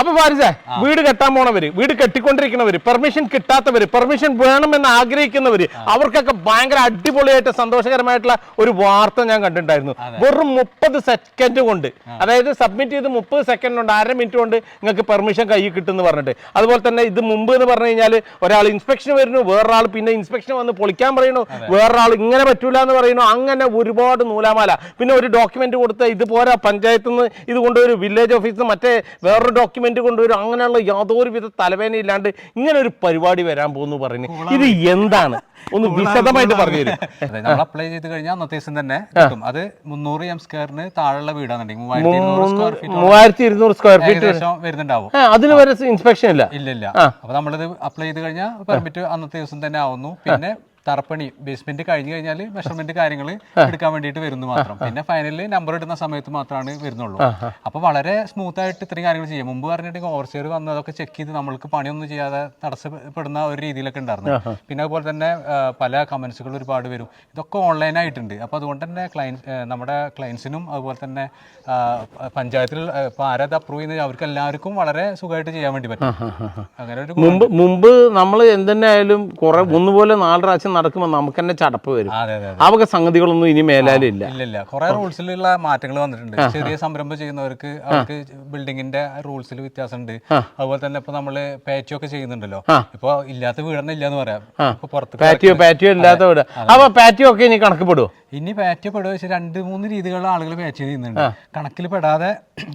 അപ്പൊ ഫാരിസേ വീട് കെട്ടാൻ പോണവര് വീട് കെട്ടിക്കൊണ്ടിരിക്കുന്നവര് പെർമിഷൻ കിട്ടാത്തവര് പെർമിഷൻ വേണമെന്ന് ആഗ്രഹിക്കുന്നവര് അവർക്കൊക്കെ ഭയങ്കര അടിപൊളിയായിട്ട് സന്തോഷകരമായിട്ടുള്ള ഒരു വാർത്ത ഞാൻ കണ്ടിട്ടുണ്ടായിരുന്നു. വെറും മുപ്പത് സെക്കൻഡ് കൊണ്ട് അതായത് സബ്മിറ്റ് ചെയ്ത് മുപ്പത് സെക്കൻഡ് കൊണ്ട് അര മിനിറ്റ് കൊണ്ട് നിങ്ങൾക്ക് പെർമിഷൻ കയ്യിൽ കിട്ടുമെന്ന് പറഞ്ഞിട്ട്. അതുപോലെ തന്നെ ഇത് മുമ്പ് എന്ന് പറഞ്ഞു കഴിഞ്ഞാൽ ഒരാൾ ഇൻസ്പെക്ഷൻ വരുന്നു വേറൊരാൾ പിന്നെ ഇൻസ്പെക്ഷൻ വന്ന് പൊളിക്കാൻ പറയുന്നു വേറൊരാൾ ഇങ്ങനെ പറ്റൂല എന്ന് പറയുന്നു അങ്ങനെ ഒരുപാട് നൂലാമാല. പിന്നെ ഒരു ഡോക്യുമെന്റ് കൊടുത്ത് ഇത് പോരാ പഞ്ചായത്ത് നിന്ന് ഇത് കൊണ്ടുവരും വില്ലേജ് ഓഫീസിൽ മറ്റേ വേറൊരു ഡോക്യുമെന്റ് കൊണ്ടുവരും. അങ്ങനെയുള്ള യാതൊരു വിധ തലവേന ഇല്ലാണ്ട് ഇങ്ങനെ ഒരു പരിപാടി വരാൻ പോകുന്നു പറഞ്ഞു ഇത് എന്താണ്? ഒന്ന് വിശദമായിട്ട് പറഞ്ഞു തരും. നമ്മൾ അപ്ലൈ ചെയ്ത് കഴിഞ്ഞാൽ അന്നത്തെ ദിവസം തന്നെ കിട്ടും. അത് മുന്നൂറ് എം സ്ക്വയറിന് താഴെയുള്ള വീടാണെന്നുണ്ടെങ്കിൽ മൂവായിരത്തി ഇരുന്നൂറ് സ്ക്വയർ ഫീറ്റ് വരുന്നുണ്ടാവും. അതിന് വരെ ഇൻസ്പെക്ഷൻ ഇല്ല. ഇല്ല ഇല്ല അപ്പൊ നമ്മളിത് അപ്ലൈ ചെയ്ത് കഴിഞ്ഞാൽ പെർമിറ്റ് അന്നത്തെ ദിവസം തന്നെ ആവുന്നു. പിന്നെ തറപ്പണി ബേസ്മെന്റ് കഴിഞ്ഞു കഴിഞ്ഞാൽ മെഷർമെന്റ് കാര്യങ്ങൾ എടുക്കാൻ വേണ്ടിയിട്ട് വരുന്നു മാത്രം. പിന്നെ ഫൈനലിൽ നമ്പർ ഇടുന്ന സമയത്ത് മാത്രമാണ് വരുന്നുള്ളൂ. അപ്പൊ വളരെ സ്മൂത്ത് ആയിട്ട് ഇത്രയും കാര്യങ്ങൾ ചെയ്യാം. മുമ്പ് പറഞ്ഞിട്ടുണ്ടെങ്കിൽ ഓവർസിയർ വന്ന് അതൊക്കെ ചെക്ക് ചെയ്ത് നമ്മൾക്ക് പണിയൊന്നും ചെയ്യാതെ തടസ്സപ്പെടുന്ന ഒരു രീതിയിലൊക്കെ ഉണ്ടായിരുന്നു. പിന്നെ അതുപോലെ തന്നെ പല കമന്റ്സുകൾ ഒരുപാട് വരും. ഇതൊക്കെ ഓൺലൈൻ ആയിട്ടുണ്ട്. അപ്പൊ അതുകൊണ്ട് തന്നെ ക്ലയൻസ് നമ്മുടെ ക്ലയൻസിനും അതുപോലെ തന്നെ പഞ്ചായത്തിൽ ഇപ്പൊ ആരത് അപ്രൂവ് ചെയ്യുന്നത്? അവർക്ക് എല്ലാവർക്കും വളരെ സുഖമായിട്ട് ചെയ്യാൻ വേണ്ടി പറ്റും. അങ്ങനെ ഒരു മുമ്പ് മുമ്പ് നമ്മൾ എന്തെന്നായാലും കുറെ ഒന്നുപോലെ നാല് പ്രാവശ്യം നടക്കുമ്പോൾ നമുക്ക് തന്നെ ചടപ്പ് വരും. വക സംഗതികളൊന്നും ഇനി മേലാലും ഇല്ല. കുറെ റൂൾസിലുള്ള മാറ്റങ്ങൾ വന്നിട്ടുണ്ട്. ചെറിയ സംരംഭം ചെയ്യുന്നവർക്ക് അവർക്ക് ബിൽഡിങ്ങിന്റെ റൂൾസിൽ വ്യത്യാസമുണ്ട്. അതുപോലെ തന്നെ ഇപ്പൊ നമ്മൾ പാറ്റോ ഒക്കെ ചെയ്യുന്നുണ്ടല്ലോ. ഇപ്പൊ ഇല്ലാത്ത വീടന്നെ ഇല്ലാന്ന് പറയാം. ഇപ്പൊ പുറത്ത് പാറ്റിയോ പാറ്റിയോ ഇല്ലാത്ത വീട്. അപ്പൊ പാറ്റിയോ ഒക്കെ ഇനി കണക്കപ്പെടുമോ ഇനി പാറ്റോ പെടുക പക്ഷെ രണ്ട് മൂന്ന് രീതികളിൽ ആളുകൾ പാറ്റ് ചെയ്യുന്നുണ്ട്. കണക്കിൽ പെടാതെ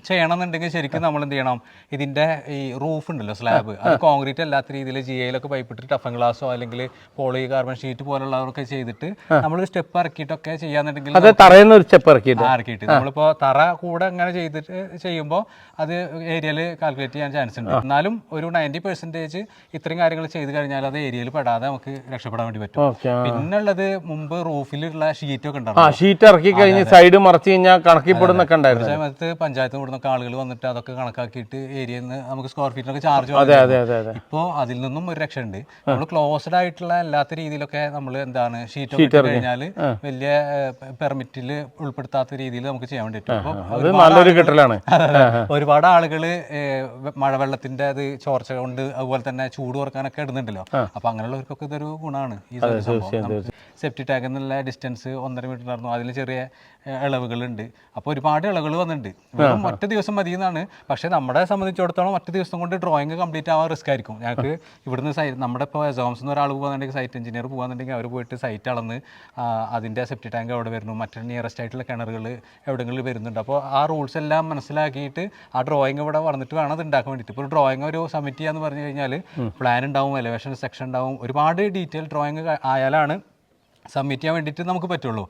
ചെയ്യണമെന്നുണ്ടെങ്കിൽ ശരിക്കും നമ്മൾ എന്ത് ചെയ്യണം? ഇതിന്റെ ഈ റൂഫ് ഉണ്ടല്ലോ സ്ലാബ്. അത് കോൺക്രീറ്റ് അല്ലാത്ത രീതിയിൽ ജിയയിലൊക്കെ പൈപ്പിട്ട് ടഫൻ ഗ്ലാസോ അല്ലെങ്കിൽ പോളി കാർബൺ ഷീറ്റ് പോലുള്ളതൊക്കെ ചെയ്തിട്ട് നമ്മൾ സ്റ്റെപ്പ് ഇറക്കിയിട്ടൊക്കെ ചെയ്യാന്നുണ്ടെങ്കിൽ അത് തറയുന്ന ഒരു സ്റ്റെപ്പ് ഇറക്കിയിട്ട്. ഇറക്കിയിട്ട്. നമ്മളിപ്പോ തറ കൂടെ അങ്ങനെ ചെയ്തിട്ട് ചെയ്യുമ്പോൾ അത് ഏരിയയിൽ കാൽക്കുലേറ്റ് ചെയ്യാൻ ചാൻസ് ഉണ്ട്. എന്നാലും ഒരു നയന്റി പെർസെന്റേജ് ഇത്രയും കാര്യങ്ങൾ ചെയ്ത് കഴിഞ്ഞാൽ അത് ഏരിയയിൽ പെടാതെ നമുക്ക് രക്ഷപ്പെടാൻ വേണ്ടി പറ്റും. പിന്നുള്ളത് മുമ്പ് റൂഫിലുള്ള ഷീറ്റ് ഒക്കെ ആ ഷീറ്റ് ഇറക്കി കഴിഞ്ഞ് സൈഡ് മറച്ചു കഴിഞ്ഞാൽ കണക്കിപ്പെടുന്നൊക്കെ ഉണ്ടായിരുന്നു. സമയത്ത് പഞ്ചായത്ത് കൂടുന്നൊക്കെ ആളുകൾ വന്നിട്ട് അതൊക്കെ കണക്കാക്കിയിട്ട് ഏരിയയിൽ നിന്ന് നമുക്ക് സ്ക്വയർ ഫീറ്റിനൊക്കെ ചാർജ് ഇപ്പോൾ അതിൽ നിന്നും ഒരു രക്ഷ ഉണ്ട് നമ്മൾ ക്ലോസ്ഡ് ആയിട്ടുള്ള അല്ലാത്ത രീതിയിലൊക്കെ നമ്മൾ എന്താണ് ഷീറ്റ് ഒക്കെ കഴിഞ്ഞാൽ വലിയ പെർമിറ്റിൽ ഉൾപ്പെടുത്താത്ത രീതിയിൽ നമുക്ക് ചെയ്യാൻ വേണ്ടിയിട്ട് ഒരുപാട് ആളുകൾ മഴവെള്ളത്തിന്റെ അത് ചോർച്ച കൊണ്ട് അതുപോലെ തന്നെ ചൂട് കുറക്കാനൊക്കെ ഇടുന്നുണ്ടല്ലോ. അപ്പൊ അങ്ങനെയുള്ളവർക്കൊക്കെ ഇതൊരു ഗുണമാണ് ഈ സെപ്റ്റി ടാഗ് എന്നുള്ള ഡിസ്റ്റൻസ് ഒന്നര മീറ്റർ നടന്നു. അതിൽ ചെറിയ ഇളവുകളുണ്ട്. അപ്പോൾ ഒരുപാട് ഇളവുകൾ വന്നിട്ടുണ്ട്. വെറും ഒറ്റ ദിവസം മതി എന്നാണ് പക്ഷേ നമ്മളെ സംബന്ധിച്ചിടത്തോളം ഒറ്റ ദിവസം കൊണ്ട് ഡ്രോയിങ് കംപ്ലീറ്റ് ആവാൻ റിസ്ക് ആയിരിക്കും. ഞങ്ങൾക്ക് ഇവിടുന്ന് സൈറ്റ് നമ്മുടെ ഇപ്പോൾ എസോംസ് എന്ന് ഒരാൾ പോകാൻ സൈറ്റ് എഞ്ചിനീയർ പോകുന്നുണ്ടെങ്കിൽ അവർ പോയിട്ട് സൈറ്റ് അളന്ന് അതിന്റെ സെപ്റ്റി ടാങ്ക് അവിടെ വരുന്നു. മറ്റു നിയറസ്റ്റ് ആയിട്ടുള്ള കിണറുകൾ എവിടെയെങ്കിലും വരുന്നുണ്ട്. അപ്പോൾ ആ റൂൾസ് എല്ലാം മനസ്സിലാക്കിയിട്ട് ആ ഡ്രോയിങ് ഇവിടെ വന്നിട്ട് വേണം അത് ഉണ്ടാക്കാൻ വേണ്ടിയിട്ട്. ഇപ്പോൾ ഒരു ഡ്രോയിങ് ഒരു സബ്മിറ്റ് ചെയ്യാന്ന് പറഞ്ഞു കഴിഞ്ഞാൽ പ്ലാൻ ഉണ്ടാവും എലവേഷൻ സെക്ഷൻ ഉണ്ടാവും ഒരുപാട് ഡീറ്റെയിൽ ഡ്രോയിങ് ആയാലാണ് സബ്മിറ്റ് ചെയ്യാൻ വേണ്ടിയിട്ട് നമുക്ക് പറ്റുള്ളൂ.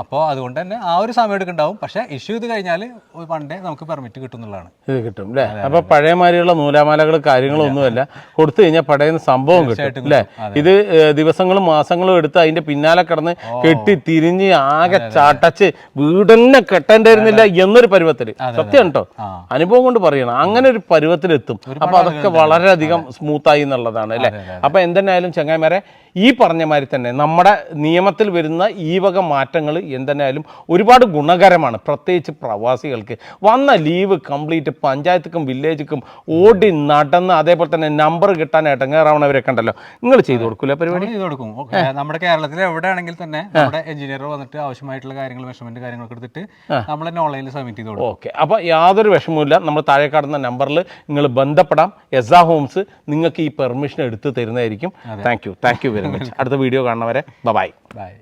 അപ്പോൾ അതുകൊണ്ട് തന്നെ ആ ഒരു സമയം എടുക്കുന്നുണ്ടാവും പക്ഷേ ഇഷ്യൂ ഇത് കഴിഞ്ഞാൽ പണ്ടേ നമുക്ക് പെർമിറ്റ് കിട്ടുന്നുള്ളതാണ് ഇത് കിട്ടും അല്ലേ അപ്പൊ പഴയമാരിയുള്ള നൂലാമാലകൾ കാര്യങ്ങളൊന്നുമല്ല. കൊടുത്തു കഴിഞ്ഞാൽ പടയുന്ന സംഭവം കിട്ടും അല്ലേ ഇത് ദിവസങ്ങളും മാസങ്ങളും എടുത്ത് അതിന്റെ പിന്നാലെ കിടന്ന് കെട്ടി തിരിഞ്ഞ് ആകെ ചാട്ടച്ച് വീടന്നെ കെട്ടേണ്ടിയിരുന്നില്ല എന്നൊരു പരുവത്തിൽ സത്യം കേട്ടോ. അനുഭവം കൊണ്ട് പറയണം. അങ്ങനെ ഒരു പരുവത്തിലെത്തും. അപ്പൊ അതൊക്കെ വളരെയധികം സ്മൂത്തായി എന്നുള്ളതാണ് അല്ലേ അപ്പൊ എന്തെന്നായാലും ചങ്ങായിമാരെ ഈ പറഞ്ഞ മാതിരി തന്നെ നമ്മുടെ നിയമത്തിൽ വരുന്ന ഈ വക മാറ്റങ്ങൾ എന്തെന്നായാലും ഒരുപാട് ഗുണകരമാണ്. പ്രത്യേകിച്ച് പ്രവാസികൾക്ക്. വന്ന ലീവ് കംപ്ലീറ്റ് പഞ്ചായത്തുക്കും വില്ലേജിക്കും ഓടി നടന്ന് അതേപോലെ തന്നെ നമ്പർ കിട്ടാൻ ഇടങ്ങേറാവണവരൊക്കെ ഉണ്ടല്ലോ നിങ്ങൾ ചെയ്തു കൊടുക്കൂല പരിപാടി? ചെയ്തു കൊടുക്കും. നമ്മുടെ കേരളത്തിൽ എവിടെയാണെങ്കിൽ തന്നെ നമ്മുടെ എഞ്ചിനീയർ വന്നിട്ട് ആവശ്യമായിട്ടുള്ള കാര്യങ്ങൾ മെഷർമെന്റ് കാര്യങ്ങളൊക്കെ എടുത്തിട്ട് നമ്മൾ തന്നെ ഓൺലൈനിൽ സബ്മിറ്റ് ചെയ്ത് കൊടുക്കും. ഓക്കെ. അപ്പോൾ യാതൊരു വിഷമവുമില്ല. നമ്മൾ താഴെ കാണുന്ന നമ്പറിൽ നിങ്ങൾ ബന്ധപ്പെടാം. എസാ ഹോംസ് നിങ്ങൾക്ക് ഈ പെർമിഷൻ എടുത്ത് തരുന്നതായിരിക്കും. Thank you. Thank you very much. അടുത്ത വീഡിയോ കാണുന്നവരെ. ബൈ. ബൈ